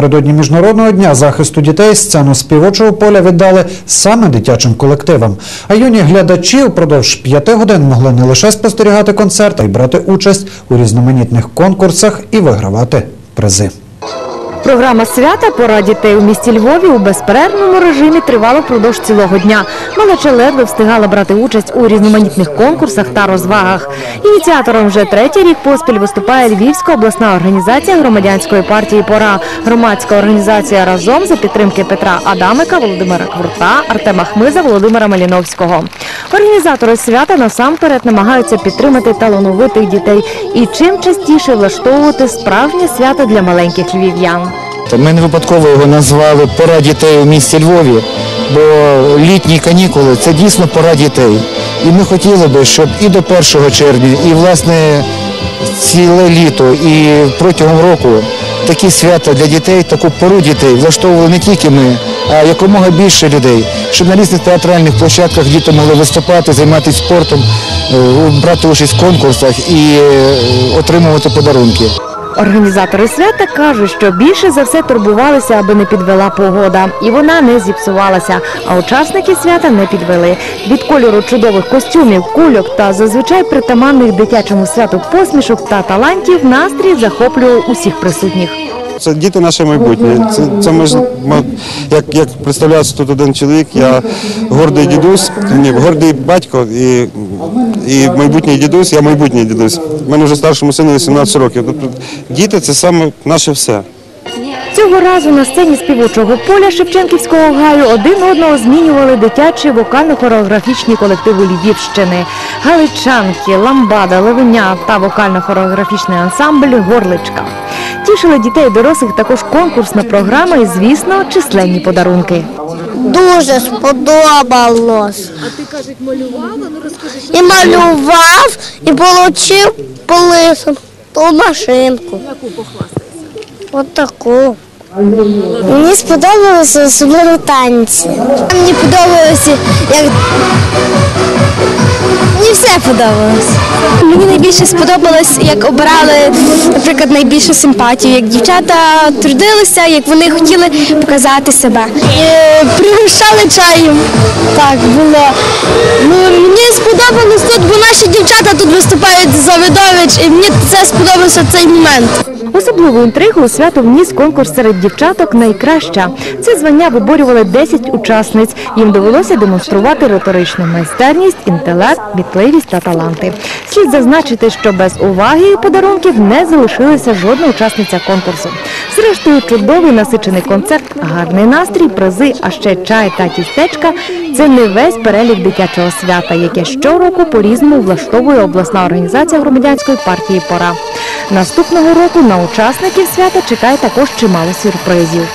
Напередодні міжнародного дня захисту дітей сцену співочого поля віддали саме дитячим колективам. А юні глядачі впродовж п'яти годин могли не лише спостерігати концерт, а й брати участь у різноманітних конкурсах і вигравати призи. Програма свята пора дітей у місті Львові у безперервному режимі тривала впродовж цілого дня. Малеча ледве встигала брати участь у різноманітних конкурсах та розвагах. Ініціатором вже третій рік поспіль виступає Львівська обласна організація громадянської партії Пора. Громадська організація разом за підтримки Петра Адамика, Володимира Квурта, Артема Хмиза, Володимира Маліновського. Організатори свята насамперед намагаються підтримати талановитих дітей і чим частіше влаштовувати справжнє свято для маленьких львів'ян. Та Ми не випадково його назвали Пора дітей у місті Львові, бо літні канікули це дійсно пора дітей. І ми хотіли би, щоб і до 1 червня, і власне ціле літо, і протягом року такі свята для дітей, таку пору дітей влаштовували не тільки ми, а якомога більше людей, щоб на різних театральних площадках діти могли виступати, займатися спортом, е, брати участь в конкурсах і е, отримувати подарунки. Організатори свята кажуть, що більше за все турбувалися, аби не підвела погода, і вона не зіпсувалася. А учасники свята не підвели. Від кольору чудових костюмів, кульок та зазвичай притаманних дитячому святу посмішок та талантів настрій захоплював усіх присутніх. Це діти наше майбутнє. Це, це ми ж, як, як представлявся тут один чоловік, я гордий дідусь, ні, гордий батько і, і майбутній дідусь, я майбутній дідусь. У мене вже старшому сину 18 років. Тобто діти це саме наше все. Цього разу на сцені співочого поля Шевченківського гаю один одного змінювали дитячі вокально-хореографічні колективи Львівщини. Галичанки, ламбада, левеня та вокально-хореографічний ансамбль Горличка. Тішили дітей і дорослих також конкурсна програма і, звісно, численні подарунки. Дуже сподобалось. А ти кажуть, малювала? Ну розкажи. І малював, і отримав полисом ту машинку. Яку похвастайся? От таку. Мені сподобалося особливо танці. Мені подобалося, як мені все подобалось. Мені найбільше сподобалось, як обирали, наприклад, найбільшу симпатію, як дівчата трудилися, як вони хотіли показати себе. Пригощали чаєм. Так, було. Ну, мені сподобалось тут, бо наші дівчата тут виступають за видович, і мені це сподобався цей момент. Особливу інтригу у свято вніс конкурс серед дівчаток найкраща. Це звання виборювали 10 учасниць. Їм довелося демонструвати риторичну майстерність, інтелект, вітливість та таланти. Слід зазначити, що без уваги і подарунків не залишилася жодна учасниця конкурсу. Зрештою, чудовий насичений концерт, гарний настрій, призи, а ще чай та тістечка це не весь перелік дитячого свята, яке щороку по-різному влаштовує обласна організація громадянської партії Пора. Наступного року на учасників свята чекає також чимало сюрпризів.